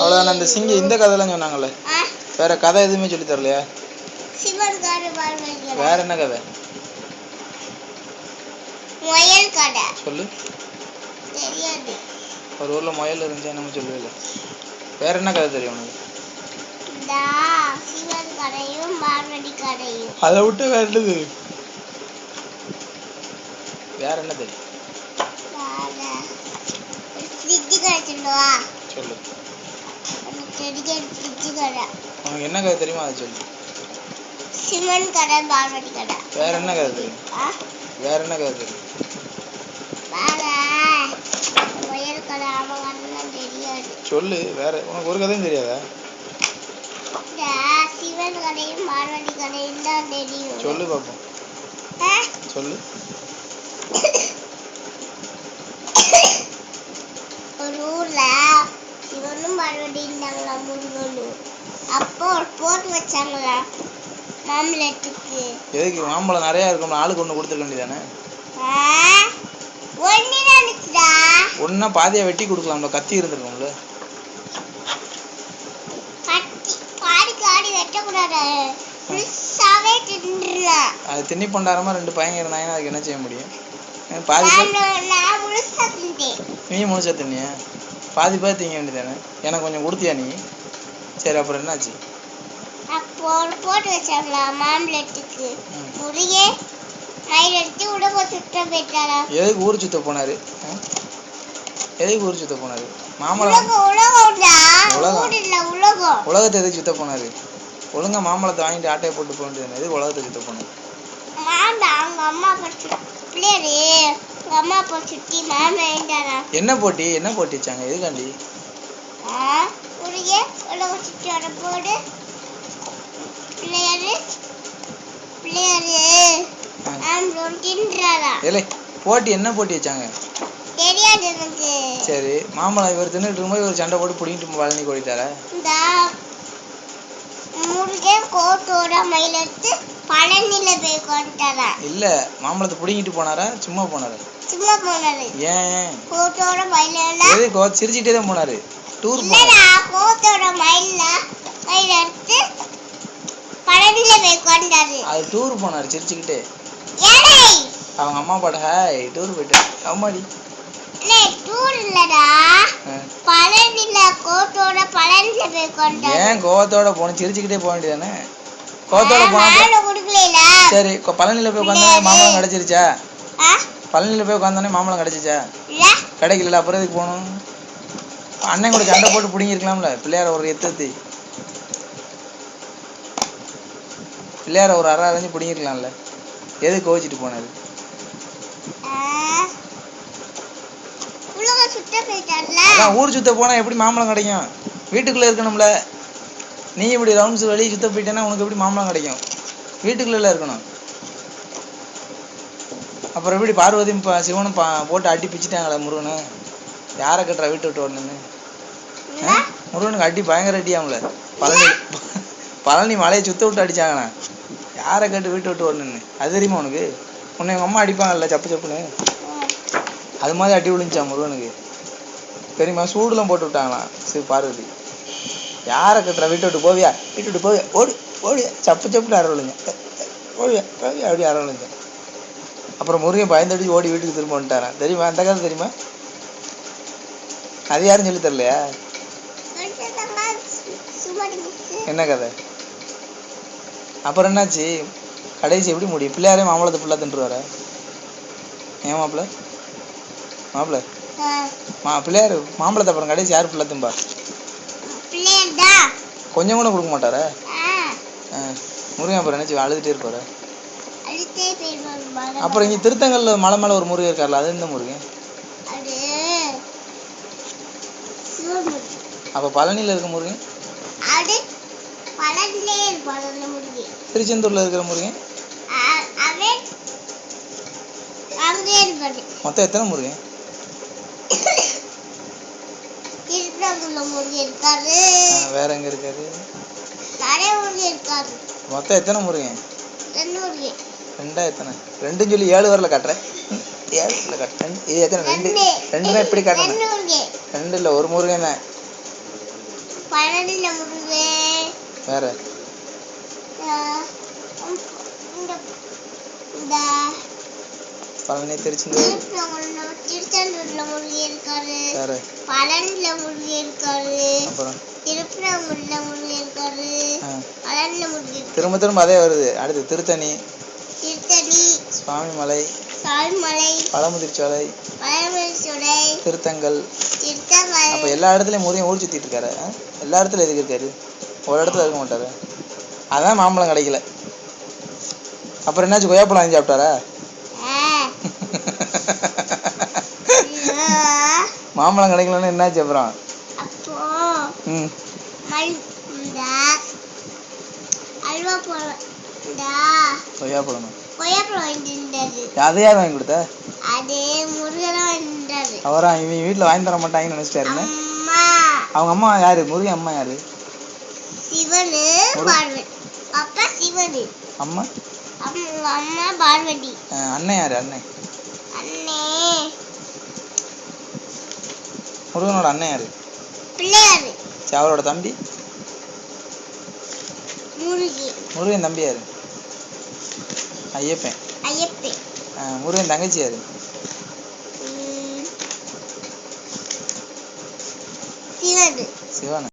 அவ்வளோதானே அந்த சிங்கி இந்த கதைலாம் சொன்னாங்கல்ல? ஆ, வேற கதை எதுவுமே சொல்லி தரலையா? வேற என்ன கதை? முயல் கடை. சொல்லு. தெரியாது. ஒரு ஊர்ல முயல் இருந்துச்சு நம்ம சொல்லவே வேற என்ன கதை தெரியும் உனக்கு? அதை விட்டு வேற என்ன தெரியும்? வேற. என்ன தெரியும் சொல்லு எனக்கு தெரியாது ஃப்ரிட்ஜு கடை உனக்கு என்ன கதை தெரியுமோ? அதை சொல்லு. சிவன் கடை பார்வதி கடை வேற என்ன கதை தெரியும்? ஆ, வேற என்ன கதை தெரியும்? சொல்லு வேற. உனக்கு ஒரு கதையும் தெரியாதா? சிவன் கடையும் பார்வதி கடையும் தான் தெரியும். சொல்லு பார்ப்போம் ஆ, சொல்லு ஒரு ஊர்ல இருந்தாங்களா முருகனும் அப்போ போட்டு வச்சாங்களா? மாம்பழத்துக்கு எதுக்கு? மாம்பழம் நிறையா இருக்கும் ஆளுக்கு ஒன்று கொடுத்துருக்க வேண்டியதானே? ஒன்னு பாதியாக வெட்டி கொடுக்கலாம்ல கத்தி இருந்திருக்கும்ல. அது திண்ணி பண்டாரமாக ரெண்டு பையங்க இருந்தாங்கன்னா அதுக்கு என்ன செய்ய முடியும்? பாதி நீ முழுசா தின்னியா? பாதி பேர் திங்க வேண்டியதானே எனக்கு கொஞ்சம் கொடுத்தியா நீ? சரி அப்புறம் என்னாச்சு? போட்டு வச்சாங்களா மாம்பழத்துக்கு. முருகே எதுக்கு ஊர் சுத்த போனாரு? எதுக்கு ஊர் சுத்த போனாரு? மாம்பழம் உலகம் உலகத்தை எதுக்கு சுத்த போனாரு? ஒழுங்கா மாம்பழத்தை வாங்கிட்டு ஆட்டையை போட்டு போக வேண்டியது எதுக்கு உலகத்தை சுத்த போனாரு? என்ன போட்டி? என்ன போட்டி வச்சாங்க? எதுக்காண்டி? போட்டி என்ன போட்டி வச்சாங்க? சரி மாம்பழம் இவர் தின்னுட்டு இருக்கும்போது இவர் சண்டை போட்டு பிடிங்கிட்டு பழனி ஓடிட்டாரா இந்த முருகன் கோட்டோட மயில் எடுத்து பழனில போய் கொண்டாரா இல்ல மாம்பழத்தை பிடிங்கிட்டு போனாரா? சும்மா போனாரா? சும்மா போனாரு. ஏன்? கோட்டோட மயில எது கோ சிரிச்சுட்டே தான் போனாரு. டூர் போனாரு இல்லடா கோட்டோட மயில்ல மயில் எடுத்து பழனில போய் கொண்டாரு அது டூர் போனாரு சிரிச்சுக்கிட்டே. ஏடை அவங்க அம்மா அப்பாட்ட ஹாய் டூர் போயிட்டாரு. அம்மாடி ஏன் கோவத்தோட போன சிரிச்சுக்கிட்டே போக வேண்டியதானே? கோவத்தோட போனா சரி பழனியில போய் உட்காந்தா மாம்பழம் கிடைச்சிருச்சா? பழனியில போய் உட்காந்தோடனே மாம்பழம் கிடைச்சிச்சா? கிடைக்கல அப்புறம் எதுக்கு போகணும்? அண்ணன் கூட சண்டை போட்டு பிடிங்கிருக்கலாம்ல பிள்ளையார ஒரு எத்தத்தி பிள்ளையார ஒரு அரை அரைஞ்சு பிடிங்கிருக்கலாம்ல. எது கோவிச்சிட்டு போனாரு ஆ. உலகம் சுத்த போயிட்டார்ல அதான் ஊர் சுத்த போனா எப்படி மாம்பழம் கிடைக்கும்? வீட்டுக்குள்ள இருக்கணும்ல. நீ இப்படி ரவுண்ட்ஸ் வெளியே சுத்த போயிட்டேன்னா உனக்கு எப்படி மாம்பழம் கிடைக்கும்? வீட்டுக்குள்ள இருக்கணும். அப்புறம் எப்படி பார்வதியும் சிவனும் போட்டு அடி பிச்சுட்டாங்களே முருகனு? யாரை கட்டுறா வீட்டு விட்டு வரணுன்னு? முருகனுக்கு அடி பயங்கர அடியாமல பழனி பழனி மலையை சுத்த விட்டு அடிச்சாங்கண்ணா. யாரை கேட்டு வீட்டு விட்டு வரணுன்னு அது தெரியுமா உனக்கு? உன்னை எங்கள் அம்மா அடிப்பாங்கல்ல சப்பு சப்புன்னு. அது மாதிரி அடி விழுந்துச்சா முருகனுக்கு? தெரியுமா? சூடுலாம் போட்டு விட்டாங்களாம். சரி பார்வதி. யாரை கட்டுற? வீட்டை விட்டு போவியா? வீட்டு விட்டு போவியா? ஓடி ஓடியா சப்பு சப்புன்னு அற ஓடியா ஓடியா அப்படி அற அப்புறம் முருகன் பயந்தடிச்சு ஓடி வீட்டுக்கு திரும்ப வந்துட்டாரான் தெரியுமா? அந்த கதை தெரியுமா? அது யாரும் சொல்லி தரலையா என்ன கதை? அப்புறம் என்னாச்சு? கடைசி எப்படி முடியும்? பிள்ளையாரே மாம்பழத்தை ஃபுல்லாக தின்றுவாரா? ஏன் மாப்பிள்ள? மாப்பிள்ள? மா பிள்ளையார் மாம்பழத்தை அப்புறம் கடைசி யார் ஃபுல்லாக திம்பா. கொஞ்சம் கூட கொடுக்க மாட்டாரா. முருகன் அப்புறம் நினச்சி அழுதுகிட்டே இருப்பாரு. அப்புறம் இங்கே திருத்தங்கல்ல மலை மேலே ஒரு முருகன் இருக்கார்ல அது எந்த முருகன். அப்போ பழனியில் இருக்க முருகன். திருச்செந்தூரில் இருக்கிற முருகன் மொத்தம் எத்தனை முருகன் முருகன் இருக்காரு? வேற எங்கே இருக்காரு? நிறைய முருகன் இருக்காரு? மொத்தம் எத்தனை முருகன்? ரெண்டு முருகன். ரெண்டா எத்தனை? ரெண்டுன்னு சொல்லி ஏழு வரல காட்டுறேன். ஏழு வரல காட்டுறேன். இது எத்தனை? ரெண்டு. ரெண்டு. ரெண்டுனா எப்படி காட்டணும்? ரெண்டு இல்லை ஒரு முருகன் தான். முருகன். வேற ஆஹ் உம் இந்த இந்த பழனி திருச்செந்தூர் திருப்பரங்குன்றம் திருச்செந்தூர்ல முருகன் இருக்காரு வேற பழனில முருகன் இருக்காரு. அப்புறம்? திருப்பரங்குன்றம் முருகன் இருக்காரு ஆ. பழனில முருகன் இருக்காரு. திரும்ப திரும்ப அதே வருது. அடுத்து திருத்தணி. திருத்தணி. சுவாமிமலை சால்மலை பழமுதிர்ச்சோலை. திருத்தங்கல் திருத்தங்கள். அப்ப எல்லா இடத்துலயும் முருகன் ஊர் சுத்திட்டு இருக்காரு? எல்லா இடத்துல எதுக்கு இருக்காரு? ஒரு இடத்துல இருக்க மாட்டாரு. அதான் மாம்பழம் கிடைக்கல. அப்புறம் என்னாச்சு? கொய்யாப்பழம் வாங்கி சாப்பிட்டாரா? மாம்பழம் கிடைக்கலன்னு என்னாச்சு அப்புறம்? அப்போ ம். அல்வா பழம்? வாங்கி கொடுத்தா? அது முருகனா வாங்கிட்டாரு அவரா? இவன் வீட்டில் வாங்கி தர மாட்டாங்கன்னு நினைச்சிட்டாருன்னு அவங்க அம்மா யாரு? முருகன் அம்மா யாரு? அப்பா சிவனு. அம்மா. அம்மா பார்வதி. அண்ணன் யாரு அண்ணன்? அண்ணே. முருகனோட அண்ணன் யாரு? பிள்ளையாரு. சரி அவரோட தம்பி? முருகி. முருகன் தம்பி யாரு? ஐயப்பன். ஐயப்பே முருகன் தங்கச்சி யாரு? சிவனு. சிவன்.